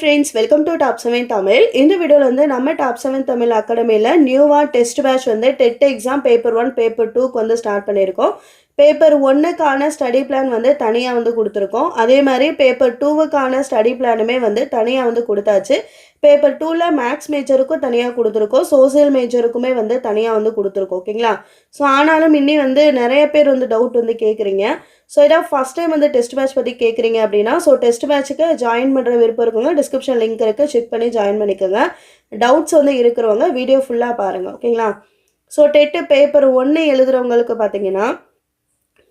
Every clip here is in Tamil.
Friends welcome to top seven Tamil இந்த வீடியோவில் வந்து நம்ம டாப் செவன் தமிழ் அகாடமியில் நியூவாக டெஸ்ட் பேட்ச் வந்து TET exam paper one paper டூக்கு வந்து ஸ்டார்ட் பண்ணியிருக்கோம். பேப்பர் ஒன்றுக்கான ஸ்டடி பிளான் வந்து தனியாக வந்து கொடுத்துருக்கோம். அதே மாதிரி பேப்பர் டூவுக்கான ஸ்டடி பிளானுமே வந்து தனியாக வந்து கொடுத்தாச்சு. பேப்பர் டூவில் மேக்ஸ் மேஜருக்கும் தனியாக கொடுத்துருக்கோம். சோசியல் மேஜருக்குமே வந்து தனியாக வந்து கொடுத்துருக்கோம். ஓகேங்களா ஸோ ஆனாலும் இன்னி வந்து நிறைய பேர் வந்து டவுட் வந்து கேட்குறீங்க ஸோ இதான் ஃபஸ்ட் டைம் வந்து டெஸ்ட் பேட்ச் பற்றி கேட்குறீங்க அப்படின்னா ஸோ டெஸ்ட் பேட்ச்சுக்கு ஜாயின் பண்ணுற விருப்பம் இருக்குங்க. டிஸ்கிரிப்ஷன் லிங்க் இருக்குது செக் பண்ணி ஜாயின் பண்ணிக்கோங்க. டவுட்ஸ் வந்து இருக்கிறவங்க வீடியோ ஃபுல்லாக பாருங்கள் ஓகேங்களா ஸோ டெட்டு பேப்பர் ஒன்று எழுதுகிறவங்களுக்கு பார்த்தீங்கன்னா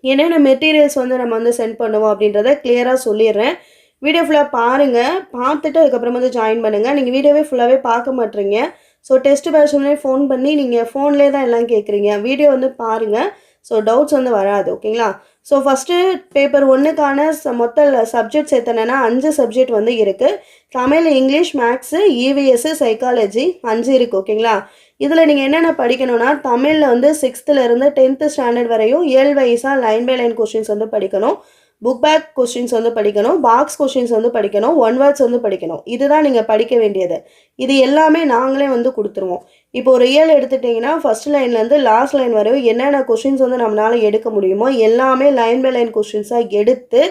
என்னென்ன மெட்டீரியல்ஸ் வந்து நம்ம வந்து சென்ட் பண்ணுவோம் அப்படின்றத கிளியராக சொல்லிடுறேன். வீடியோ ஃபுல்லாக பாருங்கள் பார்த்துட்டு அதுக்கப்புறம் வந்து ஜாயின் பண்ணுங்கள் நீங்கள் வீடியோவே ஃபுல்லாகவே பார்க்க மாட்டீங்க. ஸோ டெஸ்ட் பேட்ச்லேயே ஃபோன் பண்ணி நீங்கள் ஃபோன்லேயே தான் எல்லாம் கேட்குறீங்க வீடியோ வந்து பாருங்கள் ஸோ டவுட்ஸ் வந்து வராது. ஓகேங்களா ஸோ ஃபஸ்ட்டு பேப்பர் ஒன்றுக்கான மொத்த சப்ஜெக்ட்ஸ் எத்தனைனா அஞ்சு சப்ஜெக்ட் வந்து இருக்குது Tamil English maths EVS psychology அஞ்சு இருக்குது ஓகேங்களா இதில் நீங்கள் என்னென்ன படிக்கணும்னா தமிழில் வந்து சிக்ஸ்த்துலேருந்து டென்த்து ஸ்டாண்டர்ட் வரையும் ஏழு வயசாக லைன் பை லைன் கொஷின்ஸ் வந்து படிக்கணும். புக் பேக் கொஸ்டின்ஸ் வந்து படிக்கணும். பாக்ஸ் கொஸ்டின்ஸ் வந்து படிக்கணும். ஒன் வேர்ட்ஸ் வந்து படிக்கணும். இதுதான் நீங்கள் படிக்க வேண்டியது. இது எல்லாமே நாங்களே வந்து கொடுத்துருவோம். இப்போ ஒரு ரியல் எடுத்துட்டிங்கன்னா ஃபஸ்ட் லைன்லேருந்து லாஸ்ட் லைன் வரையும் என்னென்ன கொஷின்ஸ் வந்து நம்மளால் எடுக்க முடியுமோ எல்லாமே லைன் பை லைன் கொஷின்ஸாக எடுத்து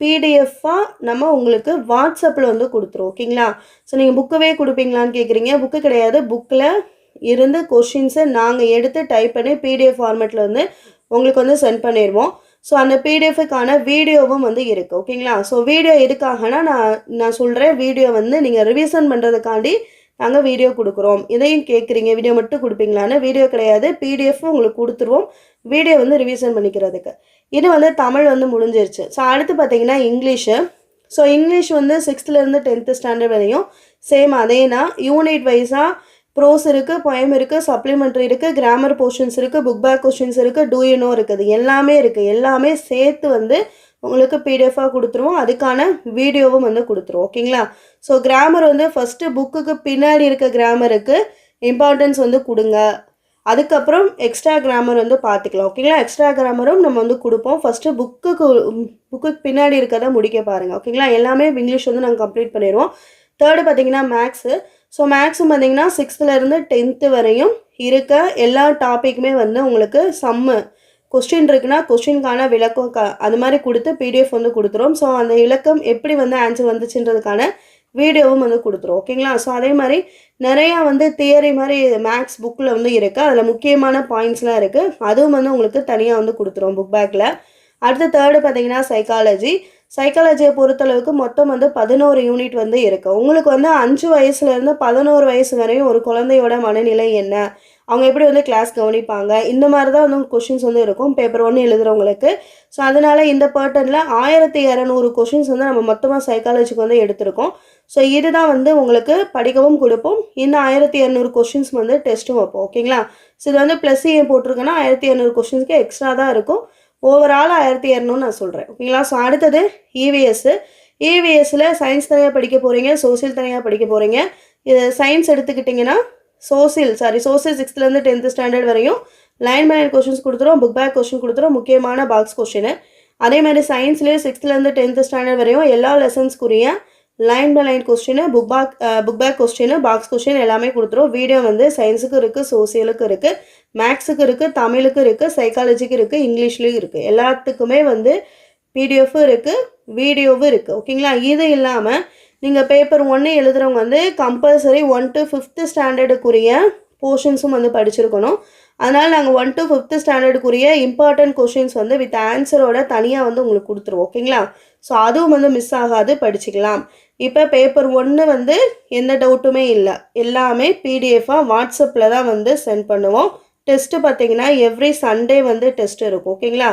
பிடிஎஃபாக நம்ம உங்களுக்கு வாட்ஸ்அப்பில் வந்து கொடுத்துருவோம். ஓகேங்களா ஸோ நீங்கள் புக்கவே கொடுப்பீங்களான்னு கேட்குறீங்க புக்கு கிடையாது. புக்கில் இருந்து கொஷின்ஸை நாங்கள் எடுத்து டைப் பண்ணி பிடிஎஃப் ஃபார்மேட்டில் வந்து உங்களுக்கு வந்து சென்ட் பண்ணிடுவோம் ஸோ அந்த பிடிஎஃபுக்கான வீடியோவும் வந்து இருக்குது ஓகேங்களா? ஸோ வீடியோ எதுக்காகனா நான் நான் சொல்கிறேன் வீடியோ வந்து நீங்கள் ரிவிஷன் பண்ணுறதுக்காண்டி நாங்கள் வீடியோ கொடுக்குறோம். இதையும் கேட்குறீங்க வீடியோ மட்டும் கொடுப்பீங்களான்னு? வீடியோ கிடையாது பிடிஎஃப்பும் உங்களுக்கு கொடுத்துருவோம் வீடியோ வந்து ரிவிஷன் பண்ணிக்கிறதுக்கு. இது வந்து தமிழ் வந்து முடிஞ்சிருச்சு. ஸோ அடுத்து பார்த்தீங்கன்னா இங்கிலீஷு. ஸோ இங்கிலீஷ் வந்து சிக்ஸ்த்துலேருந்து டென்த்து ஸ்டாண்டர்ட் வரையும் சேம் அதே தான் யூனிட் வைஸாக ப்ரோஸ் இருக்குது பொயம் இருக்குது சப்ளிமெண்ட்ரி இருக்குது கிராமர் போர்ஷன்ஸ் இருக்குது புக் பேக் கொஷின்ஸ் இருக்குது டூயினோ இருக்குது. எல்லாமே இருக்குது எல்லாமே சேர்த்து வந்து உங்களுக்கு பிடிஎஃபாக கொடுத்துருவோம். அதுக்கான வீடியோவும் வந்து கொடுத்துருவோம். ஓகேங்களா? ஸோ கிராமர் வந்து ஃபஸ்ட்டு புக்குக்கு பின்னாடி இருக்க கிராமருக்கு இம்பார்ட்டன்ஸ் வந்து கொடுங்க. அதுக்கப்புறம் எக்ஸ்ட்ரா கிராமர் வந்து பார்த்துக்கலாம். ஓகேங்களா? எக்ஸ்ட்ரா கிராமரும் நம்ம வந்து கொடுப்போம். ஃபஸ்ட்டு புக்குக்கு புக்குக்கு பின்னாடி இருக்கதை முடிக்க பாருங்கள் ஓகேங்களா? எல்லாமே இங்கிலீஷ் வந்து நாங்கள் கம்ப்ளீட் பண்ணிடுவோம். தேர்டு பார்த்தீங்கன்னா மேக்ஸு ஸோ மேக்ஸும் பார்த்தீங்கன்னா சிக்ஸ்த்துலேருந்து டென்த்து வரையும் இருக்க எல்லா டாப்பிக்குமே வந்து உங்களுக்கு சம்மு கொஸ்டின் இருக்குன்னா கொஸ்டின்கான விளக்கம் க அது மாதிரி கொடுத்து பிடிஎஃப் வந்து கொடுத்துரும். ஸோ அந்த இலக்கம் எப்படி வந்து ஆன்சர் வந்துச்சுன்றதுக்கான வீடியோவும் வந்து கொடுத்துரும். ஓகேங்களா ஸோ அதே மாதிரி நிறையா வந்து தியரி மாதிரி மேக்ஸ் புக்கில் வந்து இருக்குது அதில் முக்கியமான பாயிண்ட்ஸ்லாம் இருக்குது அதுவும் வந்து உங்களுக்கு தனியாக வந்து கொடுத்துரும் புக் பேக்கில் அடுத்து தேர்டு பார்த்தீங்கன்னா சைக்காலஜி சைக்காலஜியை பொறுத்தளவுக்கு மொத்தம் வந்து பதினோரு யூனிட் வந்து இருக்குது உங்களுக்கு வந்து அஞ்சு வயசுலேருந்து பதினோரு வயசு வரையும் ஒரு குழந்தையோட மனநிலை என்ன? அவங்க எப்படி வந்து கிளாஸ் கவனிப்பாங்க? இந்த மாதிரி தான் வந்து கொஷின்ஸ் வந்து இருக்கும். பேப்பர் ஒன்று எழுதுகிறவங்களுக்கு ஸோ அதனால் இந்த பேர்ட்டனில் ஆயிரத்தி இரநூறு கொஷின்ஸ் வந்து நம்ம மொத்தமாக சைக்காலஜிக்கு வந்து எடுத்திருக்கோம். ஸோ இதுதான் வந்து உங்களுக்கு படிக்கவும் கொடுப்போம். இன்னும் ஆயிரத்தி இரநூறு கொஷின்ஸ் வந்து டெஸ்ட்டும் வைப்போம். ஓகேங்களா ஸோ இது வந்து ப்ளஸ் ஏன் போட்டிருக்கேன்னா ஆயிரத்தி இரநூறு கொஷின்ஸ்க்கு எக்ஸ்ட்ரா தான் இருக்கும். ஓவரால் ஆயிரத்தி இரநூறு நான் சொல்கிறேன் ஓகேங்களா ஸோ அடுத்தது இவிஎஸ்ஸு இவிஎஸ்சில் சயின்ஸ் தனியாக படிக்க போகிறீங்க சோசியல் தனியாக படிக்க போகிறீங்க இது சயின்ஸ் எடுத்துக்கிட்டிங்கன்னா சோசியல் சாரி சோசியல் சிக்ஸ்த்துலேருந்து டென்த்து ஸ்டாண்டர்ட் வரையும் லைன் மேன் கொஷின்ஸ் கொடுத்துரும் புக் பேக் கொஷின் கொடுத்துரும் முக்கியமான பாக்ஸ் கொஷின் அதே மாதிரி சயின்ஸ்லேயே சிக்ஸ்த்துலேருந்து டென்த்து ஸ்டாண்டர்ட் வரையும் எல்லா லெசன்ஸ்க்குரிய line by line question book back book back question box question எல்லாமே கொடுத்துரும் வீடியோ வந்து சயின்ஸுக்கு இருக்குது சோசியலுக்கு இருக்குது மேக்ஸுக்கு இருக்குது தமிழுக்கு இருக்குது சைக்காலஜிக்கு இருக்குது இங்கிலீஷ்லேயும் இருக்குது எல்லாத்துக்குமே வந்து பிடிஎஃபும் இருக்குது வீடியோவும் இருக்குது ஓகேங்களா இது இல்லாமல் நீங்கள் பேப்பர் ஒன்று எழுதுகிறவங்க வந்து கம்பல்சரி ஒன் டு ஃபிஃப்த்து ஸ்டாண்டர்டுக்குரிய போர்ஷன்ஸும் வந்து படிச்சிருக்கணும். அதனால் நாங்கள் ஒன் டு ஃபிஃப்த்து ஸ்டாண்டர்டுக்குரிய இம்பார்ட்டன்ட் கொஷின்ஸ் வந்து வித் ஆன்சரோட தனியாக வந்து உங்களுக்கு கொடுத்துருவோம் ஓகேங்களா ஸோ அதுவும் வந்து மிஸ் ஆகாது படிச்சுக்கலாம். இப்போ பேப்பர் ஒன்று வந்து எந்த டவுட்டுமே இல்லை. எல்லாமே பிடிஎஃபாக வாட்ஸ்அப்பில் தான் வந்து சென்ட் பண்ணுவோம். டெஸ்ட்டு பார்த்தீங்கன்னா எவ்ரி சண்டே வந்து டெஸ்ட் இருக்கும் ஓகேங்களா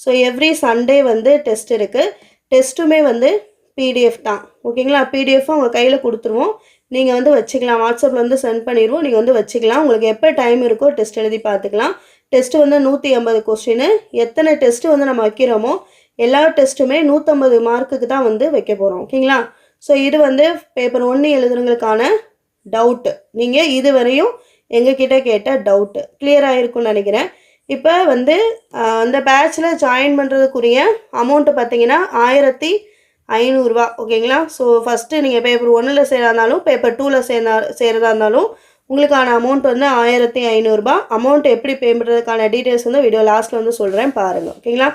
ஸோ எவ்ரி சண்டே வந்து டெஸ்ட் இருக்குது டெஸ்ட்டுமே வந்து பிடிஎஃப் தான் ஓகேங்களா பிடிஎஃப் உங்கள் கையில் கொடுத்துருவோம். நீங்கள் வந்து வச்சுக்கலாம். வாட்ஸ்அப்பில் வந்து சென்ட் பண்ணிடுவோம் நீங்கள் வந்து வச்சுக்கலாம். உங்களுக்கு எப்போ டைம் இருக்கோ டெஸ்ட் எழுதி பார்த்துக்கலாம். டெஸ்ட்டு வந்து நூற்றி ஐம்பது கொஸ்டின் எத்தனை டெஸ்ட்டு வந்து நம்ம வைக்கிறோமோ எல்லா டெஸ்ட்டுமே நூற்றம்பது மார்க்குக்கு தான் வந்து வைக்க போகிறோம் ஓகேங்களா? ஸோ இது வந்து பேப்பர் ஒன்று எழுதுறவங்களுக்கான டவுட்டு நீங்கள் இது வரையும் எங்ககிட்ட கேட்ட டவுட்டு கிளியராக இருக்கும்னு நினைக்கிறேன். இப்போ வந்து அந்த பேட்சில் ஜாயின் பண்ணுறதுக்குரிய அமௌண்ட்டு பார்த்தீங்கன்னா ஆயிரத்தி ஐநூறுரூவா ஓகேங்களா? ஸோ ஃபஸ்ட்டு நீங்கள் பேப்பர் ஒன்றில் சேரா இருந்தாலும் பேப்பர் டூவில் சேர்ந்தா சேரதா இருந்தாலும் உங்களுக்கான அமௌண்ட் வந்து ஆயிரத்தி ஐநூறுரூபா அமௌண்ட் எப்படி பே பண்ணுறதுக்கான டீட்டெயில்ஸ் வந்து வீடியோ லாஸ்ட்டில் வந்து சொல்கிறேன் பாருங்கள் ஓகேங்களா?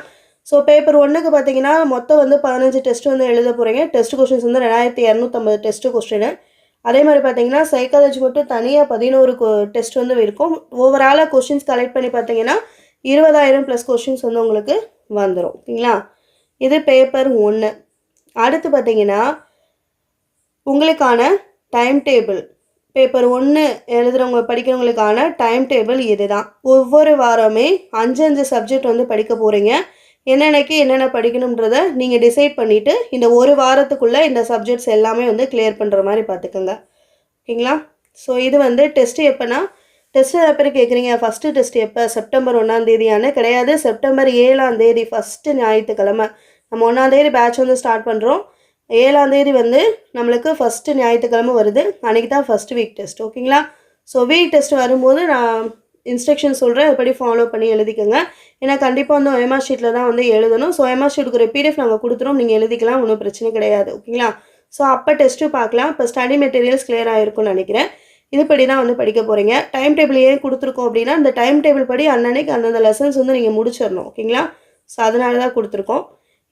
ஸோ பேப்பர் ஒன்றுக்கு பார்த்தீங்கன்னா மொத்தம் வந்து பதினஞ்சு டெஸ்ட் வந்து எழுத போகிறீங்க டெஸ்ட் கொஸ்டின்ஸ் வந்து ரெண்டாயிரத்தி இரநூத்தம்பது டெஸ்ட்டு கொஸ்டின் அதே மாதிரி பார்த்தீங்கன்னா சைக்காலஜி மட்டும் தனியாக பதினோரு டெஸ்ட் வந்து இருக்கும். ஓவராலாக கொஸ்டின்ஸ் கலெக்ட் பண்ணி பார்த்தீங்கன்னா இருபதாயிரம் ப்ளஸ் கொஸ்டின்ஸ் வந்து உங்களுக்கு வந்துடும் ஓகேங்களா? இது பேப்பர் ஒன்று அடுத்து பார்த்தீங்கன்னா உங்களுக்கான டைம் டேபிள் பேப்பர் ஒன்று எழுதுகிறவங்க படிக்கிறவங்களுக்கான டைம் டேபிள் இதுதான். ஒவ்வொரு வாரமே அஞ்சு அஞ்சு சப்ஜெக்ட் வந்து படிக்க போகிறீங்க என்னென்னக்கு என்னென்ன படிக்கணுன்றத நீங்கள் டிசைட் பண்ணிவிட்டு இந்த ஒரு வாரத்துக்குள்ளே இந்த சப்ஜெக்ட்ஸ் எல்லாமே வந்து கிளியர் பண்ணுற மாதிரி பார்த்துக்கோங்க. ஓகேங்களா? ஸோ இது வந்து டெஸ்ட்டு எப்போனா டெஸ்ட்டு எப்போ கேட்குறீங்க? ஃபஸ்ட்டு டெஸ்ட் எப்போ? செப்டம்பர் ஒன்றாம் தேதியான கிடையாது. செப்டம்பர் ஏழாம் தேதி ஃபஸ்ட்டு ஞாயிற்றுக்கிழமை. நம்ம ஒன்றாந்தேதி பேட்ச் வந்து ஸ்டார்ட் பண்ணுறோம் ஏழாந்தேதி வந்து நம்மளுக்கு ஃபஸ்ட்டு ஞாயிற்றுக்கிழமை வருது. அன்றைக்கி தான் ஃபஸ்ட்டு வீக் டெஸ்ட் ஓகேங்களா ஸோ வீக் டெஸ்ட் வரும்போது நான் இன்ஸ்ட்ரக்ஷன் சொல்கிறேன் அதுபடி ஃபாலோ பண்ணி எழுதிக்கோங்க. ஏன்னா கண்டிப்பாக வந்து ஒயமா ஷீட்டில் தான் வந்து எழுதணும். ஸோ ஒயமா ஷீட்டுக்கு ஒரு பிடிஎஃப் நாங்கள் கொடுத்துரும் நீங்கள் எழுதிக்கலாம். ஒன்றும் பிரச்சனை கிடையாது ஓகேங்களா ஸோ அப்போ டெஸ்ட்டு பார்க்கலாம். இப்போ ஸ்டடி மெட்டீரியல்ஸ் கிளியர் ஆகிருக்கும்னு நினைக்கிறேன். இதுபடி தான் வந்து படிக்க போகிறீங்க டைம் டேபிள் ஏன் கொடுத்துருக்கோம் அப்படின்னா இந்த டைம் டேபிள் படி அன்னன்னைக்கு அந்தந்த லெசன்ஸ் வந்து நீங்கள் முடிச்சிடணும் ஓகேங்களா ஸோ அதனால தான் கொடுத்துருக்கோம்.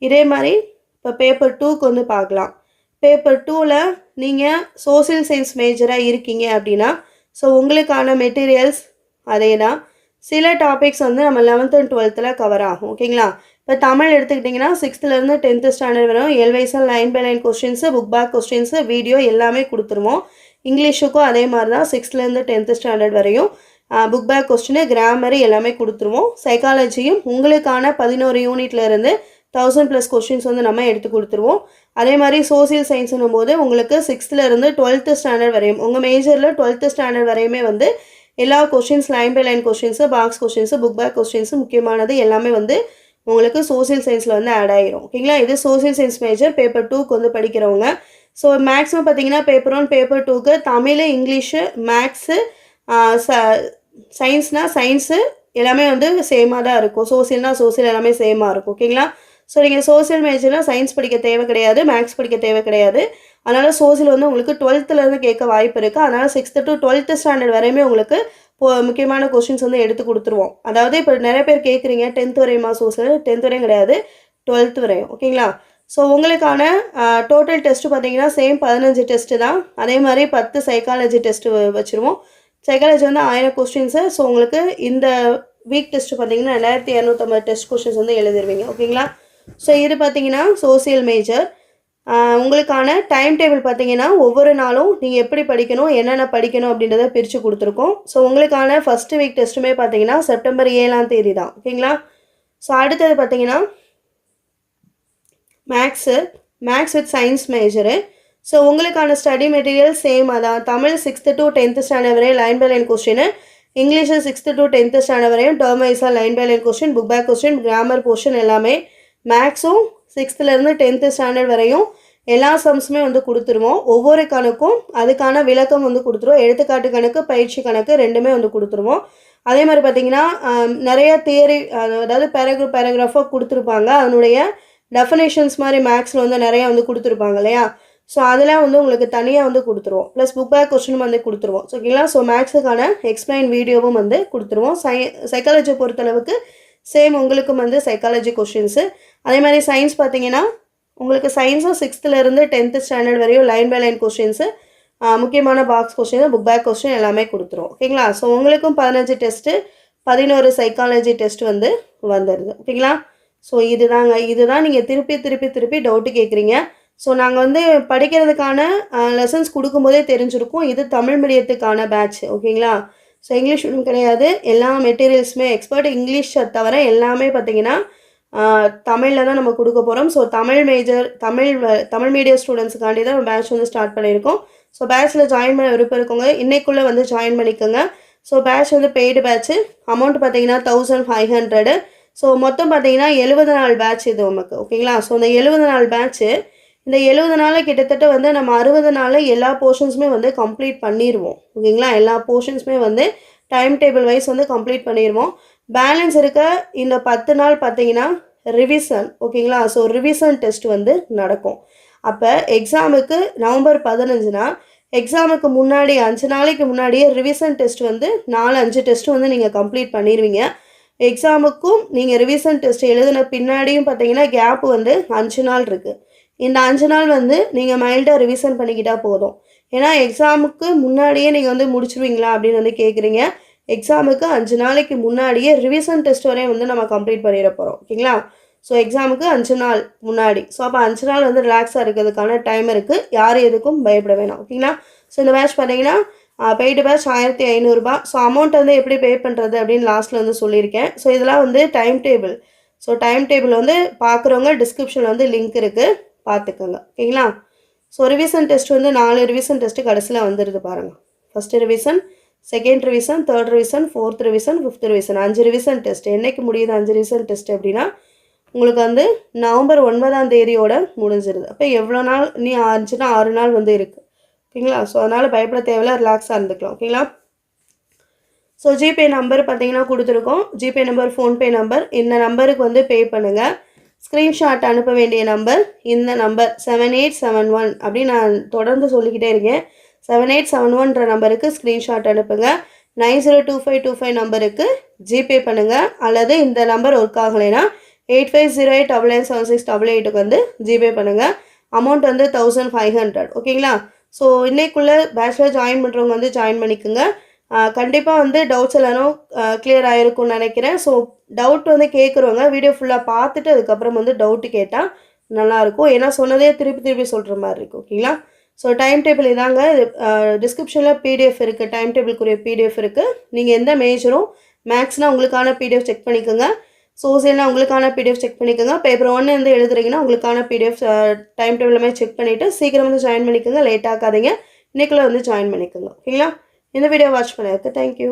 இதே மாதிரி இப்போ பேப்பர் டூக்கு வந்து பார்க்கலாம். பேப்பர் டூவில் நீங்கள் சோசியல் சயின்ஸ் மேஜராக இருக்கீங்க அப்படின்னா ஸோ உங்களுக்கான மெட்டீரியல்ஸ் அதே தான் சில டாபிக்ஸ் வந்து நம்ம லெவன்த் அண்ட் டுவெல்த்தில் கவர் ஆகும் ஓகேங்களா இப்போ தமிழ் எடுத்துக்கிட்டிங்கன்னா சிக்ஸ்த்துலேருந்து டென்த்து ஸ்டாண்டர்ட் வரும் எல்வைஸாக line by line questions book back questions video எல்லாமே கொடுத்துருவோம் இங்கிலீஷுக்கும் அதே மாதிரி தான் சிக்ஸ்த்துலேருந்து டென்த்து ஸ்டாண்டர்ட் வரையும் புக் பேக் கொஸ்டின் கிராமர் எல்லாமே கொடுத்துருவோம். சைக்காலஜியும் உங்களுக்கான பதினோரு யூனிட்லேருந்து தௌசண்ட் ப்ளஸ் கொஷின்ஸ் வந்து நம்ம எடுத்து கொடுத்துருவோம். அதே மாதிரி சோசியல் சயின்ஸ்னும் போது உங்களுக்கு சிக்ஸ்த்துலேருந்து டுவெல்த்து ஸ்டாண்டர்ட் வரையும் உங்கள் மேஜரில் டுவெல்த்து ஸ்டாண்டர்ட் வரையுமே வந்து எல்லா questions line by line questions box questions book back questions முக்கியமானது எல்லாமே வந்து உங்களுக்கு சோசியல் சயின்ஸில் வந்து ஆட் ஆகிரும் ஓகேங்களா இது சோசியல் சயின்ஸ் மேஜர் பேப்பர் டூக்கு வந்து படிக்கிறவங்க. ஸோ மேக்ஸிமம் பார்த்தீங்கன்னா பேப்பர் ஒன் பேப்பர் டூக்கு தமிழ் இங்கிலீஷு மேக்ஸு சயின்ஸ்னால் சயின்ஸு எல்லாமே வந்து சேமாக தான் இருக்கும். சோசியல்னால் சோசியல் எல்லாமே சேமாக இருக்கும். ஓகேங்களா ஸோ நீங்கள் சோசியல் மேஜர்னால் சயின்ஸ் படிக்க தேவை கிடையாது மேக்ஸ் படிக்க தேவை கிடையாது. அதனால் சோசியல் வந்து உங்களுக்கு டுவெல்த்துலேருந்து கேட்க வாய்ப்பு இருக்குது அதனால் சிக்ஸ்த்து டு டுவெல்த்து ஸ்டாண்டர்ட் வரையுமே உங்களுக்கு இப்போ முக்கியமான கொஷின்ஸ் வந்து எடுத்து கொடுத்துருவோம். அதாவது இப்போ நிறைய பேர் கேட்குறீங்க டென்த் வரையுமா சோசியல் டென்த் வரையும் கிடையாது டுவெல்த் வரையும். ஓகேங்களா ஸோ உங்களுக்கான டோட்டல் டெஸ்ட்டு பார்த்தீங்கன்னா சேம் பதினஞ்சு டெஸ்ட்டு தான். அதே மாதிரி பத்து சைக்காலஜி டெஸ்ட்டு வச்சுருவோம். சைக்காலஜி வந்து ஆயிரம் கொஸ்டின்ஸு ஸோ உங்களுக்கு இந்த வீக் டெஸ்ட்டு பார்த்தீங்கன்னா ரெண்டாயிரத்தி இரநூத்தம்பது டெஸ்ட் கொஸ்டின்ஸ் வந்து எழுதிருவீங்க. ஓகேங்களா ஸோ இது பார்த்தீங்கன்னா சோசியல் மேஜர் உங்களுக்கான டைம் டேபிள் பார்த்தீங்கன்னா ஒவ்வொரு நாளும் நீங்கள் எப்படி படிக்கணும் என்னென்ன படிக்கணும் அப்படின்றத பிரித்து கொடுத்துருக்கோம். ஸோ உங்களுக்கான ஃபஸ்ட்டு வீக் டெஸ்ட்டுமே பார்த்தீங்கன்னா செப்டம்பர் ஏழாம் தேதி தான். ஓகேங்களா? ஸோ அடுத்தது பார்த்தீங்கன்னா maths maths with science major so உங்களுக்கான ஸ்டடி மெட்டீரியல் சேம் அதான். Tamil sixth to tenth standard வரையும் line by line question English sixth to tenth standard வரையும் டேர்ம் வைஸாக line by line question book back question grammar portion எல்லாமே மேக்ஸும் சிக்ஸ்த்துலேருந்து டென்த்து ஸ்டாண்டர்ட் வரையும் எல்லா சம்ஸுமே வந்து கொடுத்துருவோம். ஒவ்வொரு கணக்கும் அதுக்கான விளக்கம் வந்து கொடுத்துருவோம் எடுத்துக்காட்டு கணக்கு பயிற்சி கணக்கு ரெண்டுமே வந்து கொடுத்துருவோம். அதே மாதிரி பார்த்தீங்கன்னா நிறைய தியரி அதாவது பேராகிராஃப் பேராகிராஃபாக கொடுத்துருப்பாங்க. அதனுடைய டெஃபனேஷன்ஸ் மாதிரி மேக்ஸில் வந்து நிறையா வந்து கொடுத்துருப்பாங்க இல்லையா? ஸோ அதெல்லாம் வந்து உங்களுக்கு தனியாக வந்து கொடுத்துருவோம். ப்ளஸ் புக் பேக் கொஸ்டினும் வந்து கொடுத்துருவோம். ஸோ ஓகேங்களா ஸோ மேக்ஸுக்கான எக்ஸ்பிளைன் வீடியோவும் வந்து கொடுத்துருவோம். சை சைக்காலஜி பொறுத்தளவுக்கு சேம் உங்களுக்கும் வந்து சைக்காலஜி கொஷின்ஸு அதே மாதிரி சயின்ஸ் பார்த்தீங்கன்னா உங்களுக்கு சயின்ஸும் சிக்ஸ்த்துலேருந்து டென்த்து ஸ்டாண்டர்ட் வரையும் லைன் பை லைன் கொஷின்ஸு முக்கியமான box question book back question எல்லாமே கொடுத்துரும். ஓகேங்களா ஸோ உங்களுக்கும் பதினஞ்சு டெஸ்ட்டு பதினோரு சைக்காலஜி டெஸ்ட் வந்து வந்துடுது ஓகேங்களா ஸோ இதுதாங்க இதுதான் நீங்கள் திருப்பி திருப்பி திருப்பி டவுட்டு கேட்குறீங்க ஸோ நாங்கள் வந்து படிக்கிறதுக்கான லெசன்ஸ் கொடுக்கும்போதே தெரிஞ்சிருக்கும். இது தமிழ் மீடியத்துக்கான பேட்ச் ஓகேங்களா ஸோ இங்கிலீஷ் ஒன்றும் கிடையாது. எல்லா மெட்டீரியல்ஸுமே எக்ஸ்பர்ட் இங்கிலீஷை தவிர எல்லாமே பார்த்தீங்கன்னா தமிழில் தான் நம்ம கொடுக்க போகிறோம் so Tamil major Tamil Tamil medium ஸ்டூடெண்ட்ஸுக்காண்டி தான் பேட்ச் வந்து ஸ்டார்ட் பண்ணியிருக்கோம். ஸோ பேட்ச்சில் ஜாயின் பண்ண விருப்பம் இருக்கவங்க இன்னைக்குள்ளே வந்து ஜாயின் பண்ணிக்கோங்க. ஸோ பேட்ச் வந்து பெய்டு பேட்ச்சு அமௌண்ட் பார்த்தீங்கன்னா தௌசண்ட் ஃபைவ் ஹண்ட்ரடு ஸோ மொத்தம் பார்த்தீங்கன்னா எழுபது நாள் பேட்ச் இது நமக்கு ஓகேங்களா ஸோ இந்த எழுபது நாள் பேட்ச்சு இந்த எழுபது நாளில் கிட்டத்தட்ட வந்து நம்ம அறுபது நாளில் எல்லா போர்ஷன்ஸுமே வந்து கம்ப்ளீட் பண்ணிடுவோம் ஓகேங்களா? எல்லா போர்ஷன்ஸுமே வந்து டைம் டேபிள் வைஸ் வந்து கம்ப்ளீட் பண்ணிடுவோம் பேலன்ஸ் இருக்க இந்த பத்து நாள் பார்த்தீங்கன்னா ரிவிசன் ஓகேங்களா? ஸோ ரிவிசன் டெஸ்ட் வந்து நடக்கும். அப்போ எக்ஸாமுக்கு நவம்பர் பதினஞ்சுனா எக்ஸாமுக்கு முன்னாடி அஞ்சு நாளைக்கு முன்னாடியே ரிவிசன் டெஸ்ட் வந்து நாலு அஞ்சு டெஸ்ட் வந்து நீங்கள் கம்ப்ளீட் பண்ணிடுவீங்க எக்ஸாமுக்கும் நீங்கள் ரிவிசன் டெஸ்ட் எழுதின பின்னாடியும் பார்த்தீங்கன்னா கேப் வந்து அஞ்சு நாள் இருக்குது இந்த அஞ்சு நாள் வந்து நீங்கள் மைல்டாக ரிவிசன் பண்ணிக்கிட்டால் போதும். ஏன்னா எக்ஸாமுக்கு முன்னாடியே நீங்கள் வந்து முடிச்சிருவீங்களா அப்படின்னு வந்து கேட்குறீங்க எக்ஸாமுக்கு அஞ்சு நாளைக்கு முன்னாடியே ரிவிசன் டெஸ்ட் வரையும் வந்து நம்ம கம்ப்ளீட் பண்ணிட போகிறோம் ஓகேங்களா? ஸோ எக்ஸாமுக்கு அஞ்சு நாள் முன்னாடி. ஸோ அப்போ அஞ்சு நாள் வந்து ரிலாக்ஸாக இருக்கிறதுக்கான டைம் இருக்குது யார் எதுக்கும் பயப்பட வேணாம். ஓகேங்களா? ஸோ இந்த பேட்ச் பார்த்தீங்கன்னா பெய்டு பேட்ச் ஆயிரத்தி ஐநூறுரூபா ஸோ அமௌண்ட் வந்து எப்படி பே பண்ணுறது அப்படின்னு லாஸ்ட்டில் வந்து சொல்லியிருக்கேன். ஸோ இதெல்லாம் வந்து time table so time table வந்து பார்க்குறவங்க டிஸ்கிரிப்ஷனில் வந்து லிங்க் இருக்குது பார்த்துக்கோங்க ஓகேங்களா? ஸோ ரிவிசன் டெஸ்ட் வந்து நாலு ரிவிசன் டெஸ்ட்டு கடைசியில் வந்துடுது பாருங்கள் first revision second revision third revision fourth revision fifth revision அஞ்சு ரிவிசன் டெஸ்ட் என்றைக்கு முடியுது அஞ்சு ரிவிசன் டெஸ்ட் அப்படின்னா உங்களுக்கு வந்து நவம்பர் ஒன்பதாம் தேதியோட முடிஞ்சிருது. அப்போ எவ்வளோ நாள் நீ அஞ்சுனா ஆறு நாள் வந்து இருக்குது ஓகேங்களா? ஸோ அதனால் பயப்பட தேவையில்ல ரிலாக்ஸாக இருந்துக்கலாம். ஓகேங்களா? ஸோ ஜிபே நம்பர் பார்த்தீங்கன்னா கொடுத்துருக்கோம். ஜிபே நம்பர் ஃபோன்பே நம்பர் இந்த நம்பருக்கு வந்து பே பண்ணுங்கள் ஸ்க்ரீன்ஷாட் அனுப்ப வேண்டிய நம்பர் இந்த number seven eight seven one அப்படின்னு நான் தொடர்ந்து சொல்லிக்கிட்டே இருக்கேன். செவன் எயிட் செவன் ஒன்ற நம்பருக்கு ஸ்க்ரீன்ஷாட் அனுப்புங்க. Nine zero two five two five நம்பருக்கு ஜிபே பண்ணுங்கள் அல்லது இந்த நம்பர் ஒர்க் ஆகலைன்னா eight five zero eight double nine seven six double எயிட்டுக்கு வந்து ஜிபே பண்ணுங்கள் அமௌண்ட் வந்து தௌசண்ட் ஃபைவ் ஹண்ட்ரட் ஓகேங்களா ஸோ இன்னைக்குள்ளே பேச்சுலர் ஜாயின் பண்ணுறவங்க வந்து ஜாயின் பண்ணிக்கோங்க. கண்டிப்பாக வந்து டவுட்ஸ் எல்லாரும் கிளியர் ஆகிருக்கும்னு நினைக்கிறேன். ஸோ டவுட் வந்து கேட்குறவங்க வீடியோ ஃபுல்லாக பார்த்துட்டு அதுக்கப்புறம் வந்து டவுட்டு கேட்டால் நல்லாயிருக்கும். ஏன்னா சொன்னதே திருப்பி திருப்பி சொல்கிற மாதிரி இருக்கும் ஓகேங்களா? ஸோ டைம் டேபிள் இதாங்க டிஸ்கிரிப்ஷனில் பிடிஎஃப் இருக்குது டைம் டேபிளுக்குரிய பிடிஎஃப் இருக்குது நீங்கள் எந்த மேஜரும் மேக்ஸ்னால் உங்களுக்கான பிடிஎஃப் செக் பண்ணிக்கோங்க. சோசியல்னால் உங்களுக்கான பிடிஎஃப் செக் பண்ணிக்கோங்க. பேப்பர் ஒன்று வந்து எழுதுறீங்கன்னா உங்களுக்கான பிடிஎஃப் டைம் டேபிளுமே செக் பண்ணிவிட்டு சீக்கிரம் வந்து ஜாயின் பண்ணிக்கோங்க. லேட் ஆகாதீங்க. இன்றைக்குள்ளே வந்து ஜாயின் பண்ணிக்கோங்க ஓகேங்களா? இந்த வீடியோ வாட்ச் பண்ணிருக்கு தேங்க்யூ